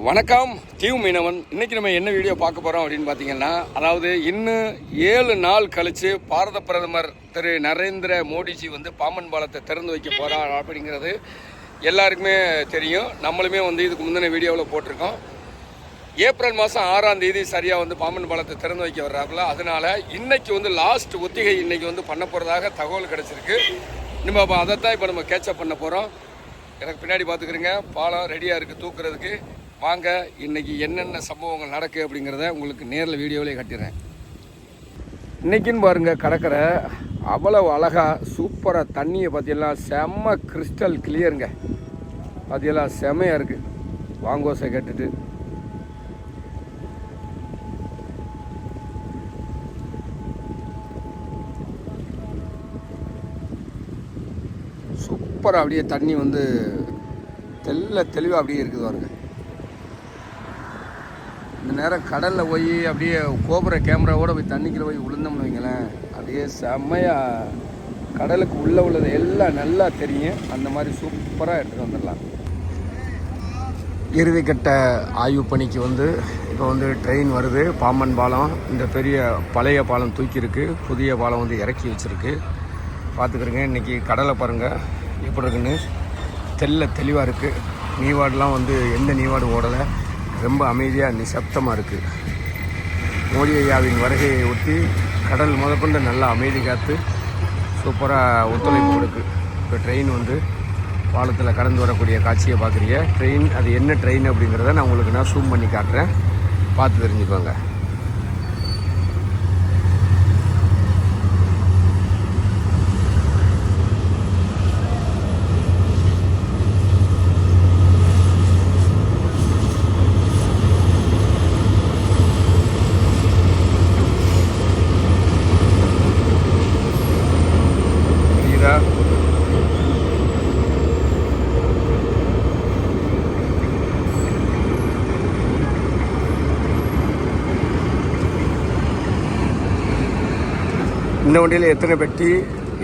வணக்கம் தீவு மீனவன். இன்னைக்கு நம்ம என்ன வீடியோ பார்க்க போகிறோம் அப்படின்னு பார்த்தீங்கன்னா அதாவது இன்னும் ஏழு நாள் கழித்து பாரத பிரதமர் திரு நரேந்திர மோடிஜி வந்து பாம்பன் பாலத்தை திறந்து வைக்க போகிறார் அப்படிங்கிறது எல்லாருக்குமே தெரியும். நம்மளுமே வந்து இதுக்கு முந்தின வீடியோவில் போட்டிருக்கோம். ஏப்ரல் மாதம் ஆறாம் தேதி சரியாக வந்து பாம்பன் பாலத்தை திறந்து வைக்க வர்றாப்புல. அதனால இன்னைக்கு வந்து லாஸ்ட் ஒத்திகை இன்னைக்கு வந்து பண்ண போகிறதாக தகவல் கிடச்சிருக்கு. நம்ம அப்போ அதைத்தான் இப்போ நம்ம கேட்சப் பண்ண போகிறோம் எனக்கு பின்னாடி பார்த்துக்கிறீங்க. பாலம் ரெடியாக இருக்குது தூக்குறதுக்கு. வாங்க இன்னைக்கு என்னென்ன சம்பவங்கள் நடக்கு அப்படிங்கிறத உங்களுக்கு நேரில் வீடியோவிலே கட்டிடுறேன். இன்றைக்கின்னு பாருங்க கடற்கரை அவ்வளவு அழகாக சூப்பராக தண்ணியை பார்த்தீங்கன்னா செம்ம கிறிஸ்டல் கிளியருங்க பார்த்தீங்களா செமையாக இருக்குது வாங்கோசை கேட்டுட்டு. சூப்பராக அப்படியே தண்ணி வந்து தெல்ல தெளிவாக அப்படியே இருக்குது பாருங்க. இந்த நேரம் கடலில் போய் அப்படியே கோபுர கேமராவோட போய் தண்ணிக்குள்ள போய் விழுந்தோம்னு வைங்களேன். அப்படியே செம்மையாக கடலுக்கு உள்ளே உள்ளது எல்லாம் நல்லா தெரியும். அந்த மாதிரி சூப்பராக எடுத்துகிட்டு வந்துடலாம். இறுதிக்கட்ட ஆய்வு பணிக்கு வந்து இப்போ வந்து ட்ரெயின் வருது. பாம்பன் பாலம் இந்த பெரிய பழைய பாலம் தூக்கியிருக்கு. புதிய பாலம் வந்து இறக்கி வச்சுருக்கு. பார்த்துக்கிறேங்க இன்றைக்கி கடலை பாருங்கள் எப்படி இருக்குன்னு தெல்ல தெளிவாக இருக்குது நீவாடெலாம் வந்து எந்த நீவாடு ஓடலை. ரொம்ப அமைதியாக நிசப்தமாக இருக்குது மோடி ஐயாவின் வருகையை ஒட்டி கடல் முதற்கொண்டு நல்லா அமைதி காத்து சூப்பராக ஒத்துழைப்பு கொடுக்கு. இப்போ ட்ரெயின் வந்து பாலத்தில் கடந்து வரக்கூடிய காட்சியை பார்க்குறீங்க. ட்ரெயின் அது என்ன ட்ரெயின் அப்படிங்கிறத நான் உங்களுக்கு நான் ஜூம் பண்ணி காட்டுறேன். பார்த்து தெரிஞ்சுக்கோங்க. இந்த வண்டியில் எத்தனை பெட்டி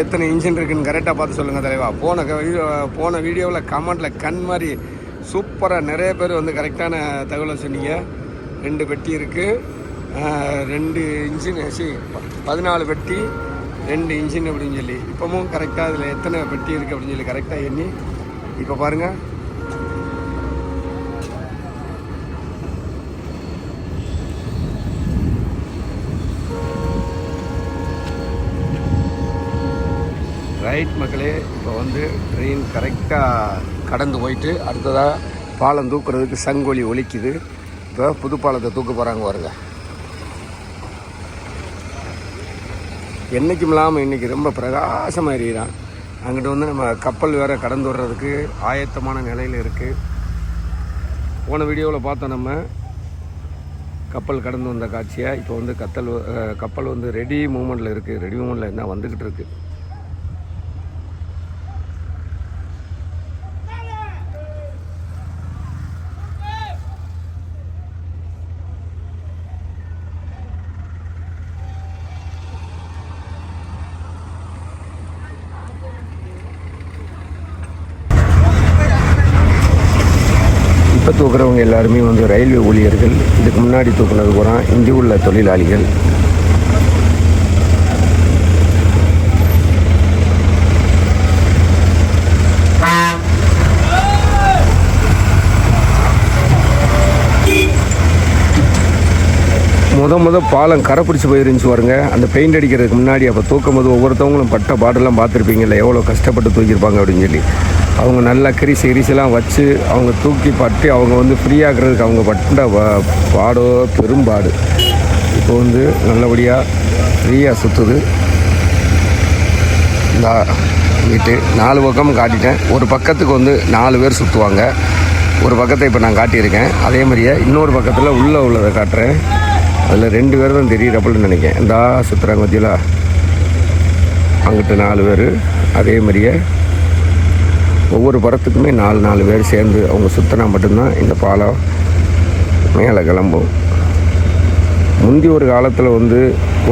எத்தனை இன்ஜின் இருக்குன்னு கரெக்டாக பார்த்து சொல்லுங்கள் தலைவா. போன வீடியோ போன வீடியோவில் கமெண்டில் கண் மாதிரி சூப்பராக நிறைய பேர் வந்து கரெக்டான தகவலை சொன்னீங்க. ரெண்டு பெட்டி இருக்குது ரெண்டு இன்ஜின் சி பதினாலு பெட்டி ரெண்டு இன்ஜின் அப்படின்னு சொல்லி. இப்போவும் கரெக்டாக அதில் எத்தனை பெட்டி இருக்குது அப்படின்னு சொல்லி கரெக்டாக எண்ணி இப்போ பாருங்கள் ரைட் மக்களே இப்போ வந்து ட்ரெயின் கரெக்டாக கடந்து போயிட்டு அடுத்ததாக பாலம் தூக்குறதுக்கு சங்கொலி ஒலிக்குது. இப்போ புது பாலத்தை தூக்க போகிறாங்க வருங்க என்றைக்கும் இல்லாமல் இன்றைக்கி ரொம்ப பிரகாசமாக எறிகிறான் அங்கிட்டு வந்து நம்ம கப்பல் வேறு கடந்து வர்றதுக்கு ஆயத்தமான நிலையில் இருக்குது போன வீடியோவில் பார்த்தோம் நம்ம கப்பல் கடந்து வந்த காட்சியாக இப்போ வந்து கத்தல் கப்பல் வந்து ரெடி மூமெண்ட்டில் இருக்குது ரெடி மூமெண்ட்டில் என்ன வந்துக்கிட்டு இருக்குது இப்போ தூக்குறவங்க எல்லாருமே வந்து ரயில்வே ஊழியர்கள் இதுக்கு முன்னாடி தூக்குனது பூரா இங்கே உள்ள தொழிலாளிகள். முத முத பாலம் கரை பிடிச்சி போயிருந்துச்சு பாருங்க. அந்த பெயிண்ட் அடிக்கிறதுக்கு முன்னாடி அப்போ தூக்கும் போது ஒவ்வொருத்தவங்களும் பட்ட பாடெல்லாம் பார்த்துருப்பீங்கல்ல எவ்வளோ கஷ்டப்பட்டு தூக்கியிருப்பாங்க அப்படின்னு சொல்லி. அவங்க நல்லா கிரிசு கிரிசெல்லாம் வச்சு அவங்க தூக்கி பட்டி அவங்க வந்து ஃப்ரீயாகிறதுக்கு அவங்க பட்ட பாடோ பெரும்பாடு. இப்போ வந்து நல்லபடியாக ஃப்ரீயாக சுற்றுது இந்த வீட்டு நாலு பக்கமும் காட்டிட்டேன். ஒரு பக்கத்துக்கு வந்து நாலு பேர் சுற்றுவாங்க ஒரு பக்கத்தை இப்போ நான் காட்டியிருக்கேன். அதே மாதிரியே இன்னொரு பக்கத்தில் உள்ளே உள்ளதை காட்டுறேன். அதில் ரெண்டு பேர் தான் தெரியிறப்பள்னு நினைக்கிறேன். இந்தா சுற்றுறாங்க பற்றியில அங்கிட்டு நாலு பேர். அதே மாதிரியே ஒவ்வொரு படத்துக்குமே நாலு நாலு பேர் சேர்ந்து அவங்க சுற்றினா மட்டும்தான் இந்த பாலம் மேலே கிளம்பும். முந்தி ஒரு காலத்தில் வந்து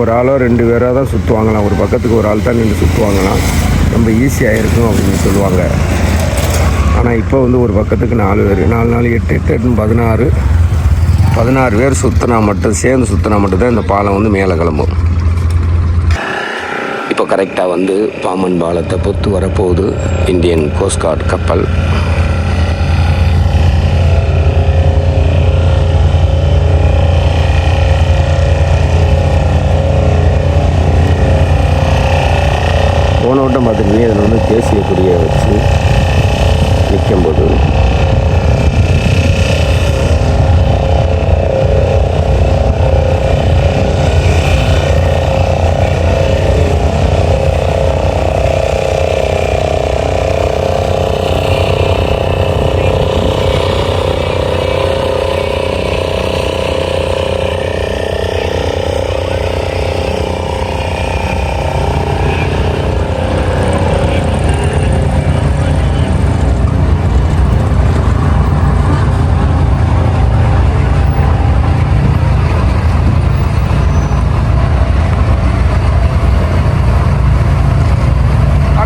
ஒரு ஆளோ ரெண்டு பேராக தான் சுற்றுவாங்களாம் ஒரு பக்கத்துக்கு ஒரு ஆள் தான் நின்று சுற்றுவாங்களாம் ரொம்ப ஈஸியாக இருக்கும் அப்படின்னு சொல்லுவாங்க. ஆனால் இப்போ வந்து ஒரு பக்கத்துக்கு நாலு பேர். நாலு நாலு எட்டு எட்டு எட்டு பதினாறு. பதினாறு பேர் சுற்றினா மட்டும் சேர்ந்து சுற்றினா மட்டும்தான் இந்த பாலம் வந்து மேலே கிளம்பும். இப்போ கரெக்டாக வந்து பாமன் பாலத்தை பொத்து வரப்போகுது இந்தியன் கோஸ்ட்கார்டு கப்பல். போன வட்டம் பார்த்துக்கிட்டே அதில் வந்து தேசிய கொடியை வச்சு நிற்கும்போது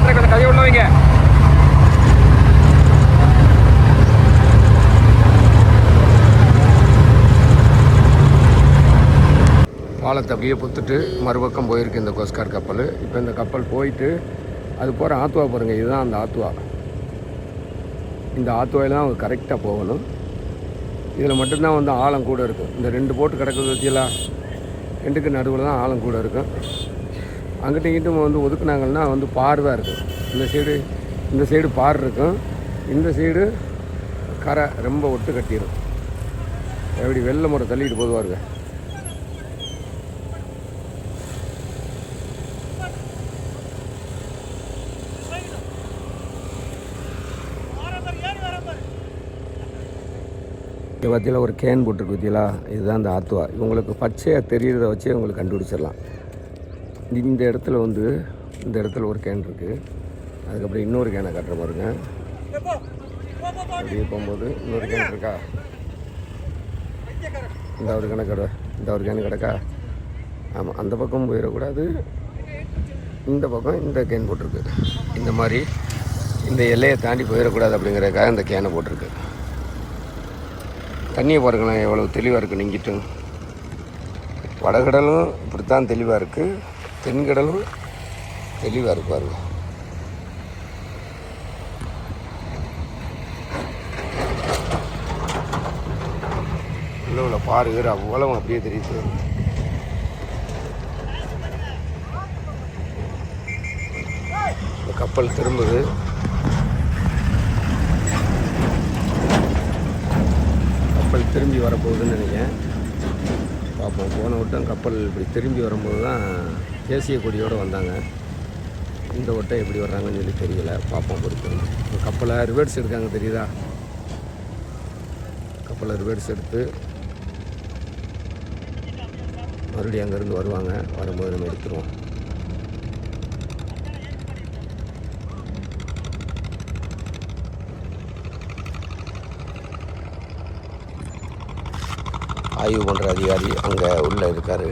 கொஞ்சம் கை உள்ளவங்க பாலத்தை அப்படியே புத்துட்டு மறுபக்கம் போயிருக்கு இந்த கோஸ்கார் கப்பல். இப்போ இந்த கப்பல் போயிட்டு அது போகிற ஆத்துவா பாருங்கள் இதுதான் அந்த ஆத்துவா. இந்த ஆத்துவாயில் தான் அவங்க கரெக்டாக போகணும். இதில் மட்டும்தான் வந்து ஆழம் கூட இருக்கும் இந்த ரெண்டு போட்டு கிடக்கிறது வச்சியெல்லாம் ரெண்டுக்கு நடுவில் தான் ஆழம் கூட இருக்கும் அங்கிட்ட இங்கிட்டும் வந்து ஒதுக்குனாங்கன்னா வந்து பார்வாக இருக்கும் இந்த சைடு இந்த சைடு பார் இருக்கும். இந்த சைடு கரை ரொம்ப ஒட்டு கட்டிடும். எப்படி வெள்ளை முறை தள்ளிட்டு போதுவாருங்க இங்கே பார்த்தீங்களா ஒரு கேன் போட்டிருக்கு பார்த்தீங்களா இதுதான் அந்த ஆத்துவா. இவங்களுக்கு பச்சையாக தெரிகிறத வச்சே உங்களுக்கு கண்டுபிடிச்சிடலாம். இந்த இடத்துல வந்து இந்த இடத்துல ஒரு கேன் இருக்குது அதுக்கப்புறம் இன்னொரு கேனை கட்டுற பாருங்க. அப்படியே போகும்போது இன்னொரு கேன் இருக்கா? இந்த ஒரு கேனை கடை இந்த ஒரு கேன் கிடக்கா? ஆமாம் அந்த பக்கம் போயிடக்கூடாது. இந்த பக்கம் இந்த கேன் போட்டிருக்கு. இந்த மாதிரி இந்த எல்லையை தாண்டி போயிடக்கூடாது அப்படிங்கிறதுக்காக இந்த கேனை போட்டிருக்கு. தண்ணியை பாருங்களேன் எவ்வளோ தெளிவாக இருக்குது நீங்கிட்டும் வடகடலும் இப்படித்தான் தெளிவாக இருக்குது தென்கடலும் தெளிவாக இருக்கு பாருங்கள் உள்ள உள்ள பாருகிற அவ்வளவு அப்படியே தெரியுது. கப்பல் திரும்புது கப்பல் திரும்பி வரப்போகுதுன்னு நினைக்கிறேன். பார்ப்போம். போன வட்டம் கப்பல் இப்படி திரும்பி வரும்போது தான் தேசிய கொடியோடு வந்தாங்க. இந்த வட்டம் எப்படி வர்றாங்கன்னு சொல்லி தெரியல. பார்ப்போம் பொறுத்து கப்பலை ரிவர்ஸ் எடுக்காங்க தெரியுதா? கப்பலை ரிவர்ஸ் எடுத்து மறுபடியும் அங்கேருந்து வருவாங்க. வரும்போது நம்ம எடுத்துருவோம். ஆய்வு பண்ணுற அதிகாரி அங்கே உள்ளே இருக்கார்.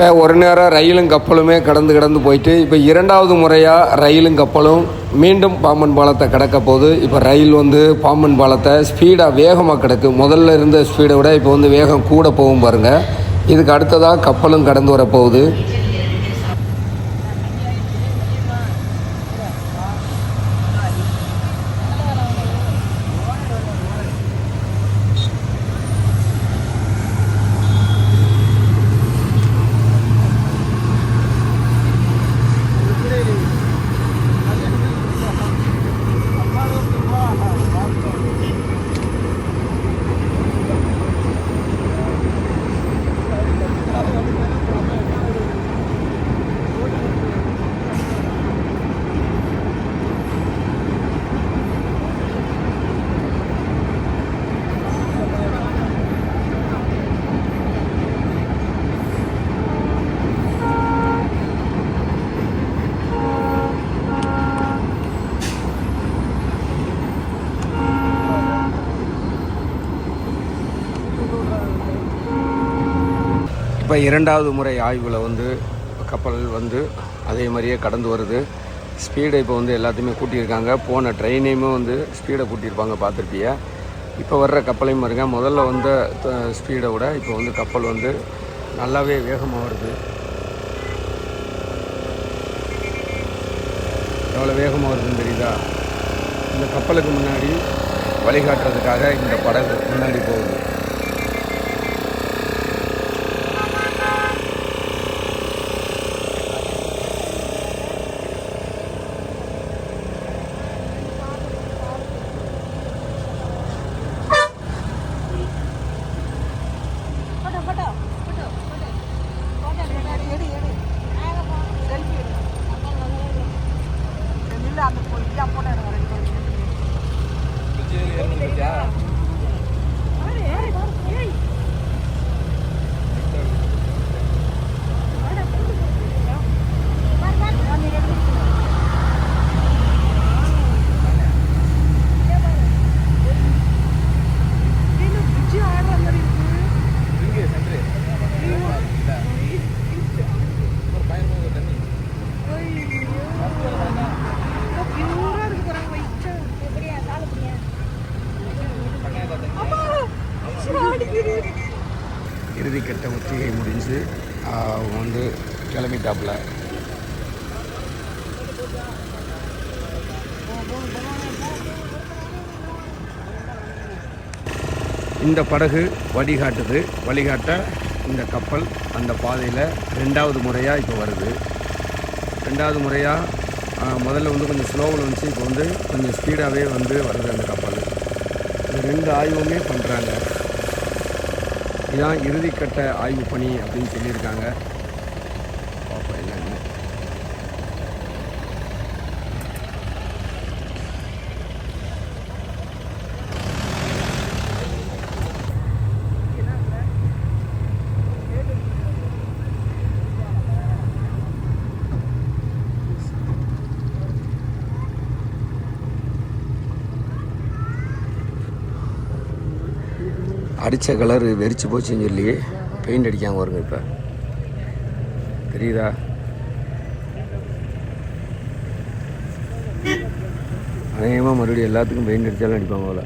இப்போ ஒரு நேரம் ரயிலும் கப்பலுமே கடந்து கடந்து போயிட்டு இப்போ இரண்டாவது முறையாக ரயிலும் கப்பலும் மீண்டும் பாம்பன் பாலத்தை கடக்க போது இப்போ ரயில் வந்து பாம்பன் பாலத்தை ஸ்பீடாக வேகமாக கிடக்கு. முதல்ல இருந்த ஸ்பீடை விட இப்போ வந்து வேகம் கூட போகும் பாருங்கள் இதுக்கு அடுத்ததாக கப்பலும் கடந்து வர போகுது இப்போ இரண்டாவது முறை ஆய்வில் வந்து கப்பல் வந்து அதே மாதிரியே கடந்து வருது. ஸ்பீடை இப்போ வந்து எல்லாத்தையுமே கூட்டியிருக்காங்க. போன ட்ரெயினையுமே வந்து ஸ்பீடை கூட்டியிருப்பாங்க பார்த்துருப்பிய? இப்போ வர்ற கப்பலையும் பாருங்க முதல்ல வந்த ஸ்பீடை விட இப்போ வந்து கப்பல் வந்து நல்லாவே வேகமாக வருது. எவ்வளோ வேகமாக வருதுன்னு தெரியுதா? இந்த கப்பலுக்கு முன்னாடி வழிகாட்டுறதுக்காக இந்த படகு முன்னாடி போகுது. வந்து கிளம்பிட்டாப்புல. இந்த படகு வழிகாட்டுது வழிகாட்ட இந்த கப்பல் அந்த பாதையில் ரெண்டாவது முறையாக இப்போ வருது. ரெண்டாவது முறையாக முதல்ல வந்து கொஞ்சம் ஸ்லோவில் வந்துச்சு இப்போ வந்து கொஞ்சம் ஸ்பீடாகவே வந்து வருது அந்த கப்பல். இந்த ரெண்டு ஆய்வுமே பண்ணுறாங்க இதான் இறுதிக்கட்ட ஆய்வு பணி அப்படின்னு சொல்லியிருக்காங்க பார்ப்போம் என்னன்னு அடித்த கலர் வெறிச்சு போச்சுன்னு சொல்லி பெயிண்ட் அடிக்காம வருங்க இப்போ. தெரியுதா? அநேகமாக மறுபடியும் எல்லாத்துக்கும் பெயிண்ட் அடித்தாலும் அடிப்பாங்க போல.